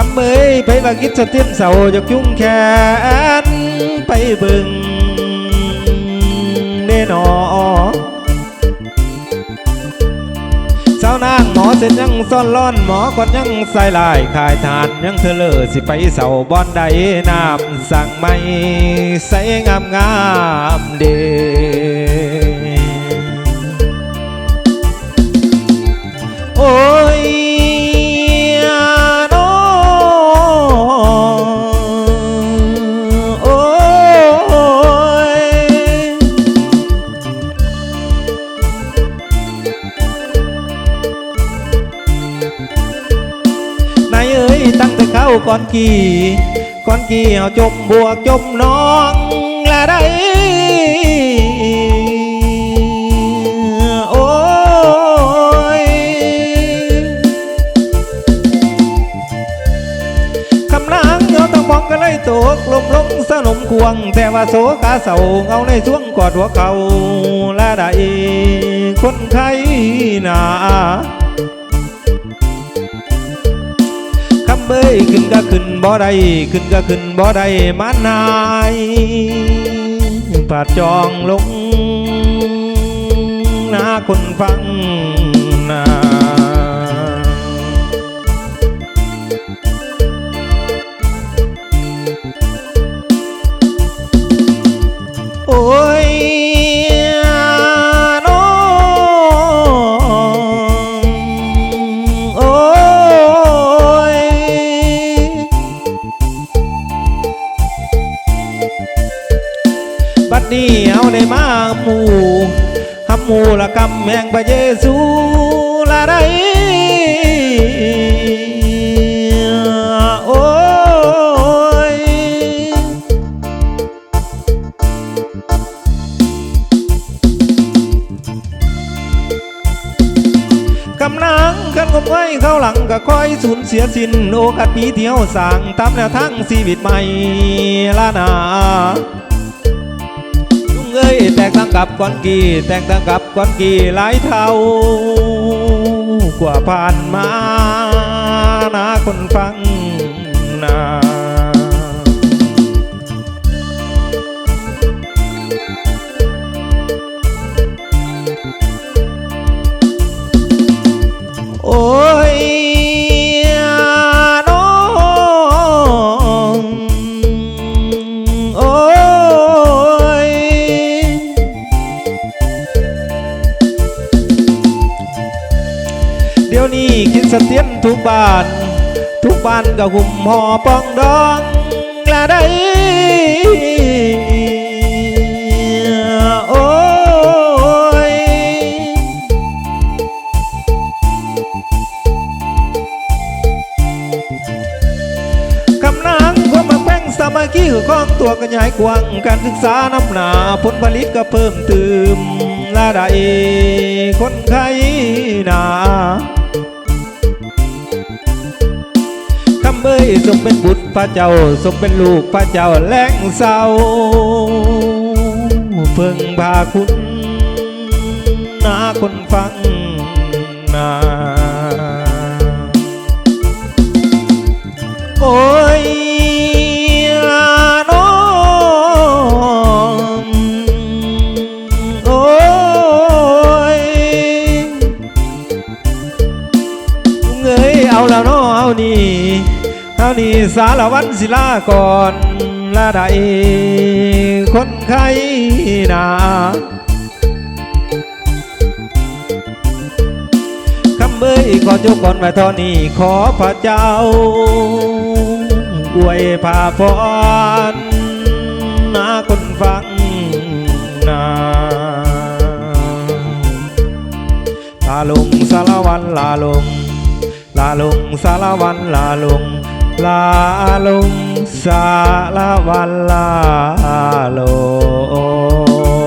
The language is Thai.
คำเบยไปว่าคิดสะเทียนเสาจะจุ้งแขนไปบึงเด้หนอสานางหมอเสร็จยังซ่อนล่อนหมอก่อนยังใส่ลายขายทานยังเธอเลอสิไปเสาบอนใดน้ำสั่งไม่ใส่งามงามเดโอ้ ก่อนกี่ก่อนกี่เอาจมบวกจมน้องละได้โอ้ยคำนางเงาต้องมองกันเลยตกลมลงสนมควง แต่ว่าโสกาเสาเงาในช่วงกอดหัวเขาละได้คนไข้หนา ยขึ้นก็ขึ้นบ่ได้ขึ้นก็ขึ้นบ่ได้มานายผาดจองลงหน้าคนฟัง นี้เอาได้มาหมู่ฮับหมู่ละกำแห่งพระเยซูละได้โอ้ยกำลังกันกบไว้เข้าหลังก็ค่อยสูญเสียสิ้นโอกาสปีเที่ยวสั่งตามแนวทางชีวิตใหม่ละนา เอ้ยแตกต่างกับก้อนกีแตกต่างกับก้อนกีหลายเท่ากว่าผ่านมานะคนฟัง นี้คิดเสียรทุกบ้าน ทุกบ้านก็หุ่มห่อปองดองละได้โอ้ยกำลังความมาแป้งสามัคคีของตัวกันใหญ่กว้างการศึกษาน้ำหนาผลผลิตก็เพิ่มเติมละได้คนไข้หนา เบยทรงเป็นบุตรพระเจ้าทรงเป็นลูกพระเจ้าแหลงเศร้าเพิ่งพาคุณนาคนฟังนาโอ้ยน้องโอ้ยลุงเอ้ยเอาแล้วเนาะเอานี่ เอานี่สารวันศิลาก่อนละใดคนไข้นาคำเบยขอเจ้าก่อนไว้เทอนี้ขอพระเจ้าอวยพาพรนาคนฟังนาลาลงสารวันลาลงลาลงสารวันลาลง ลาลุงสาละวันลาโลง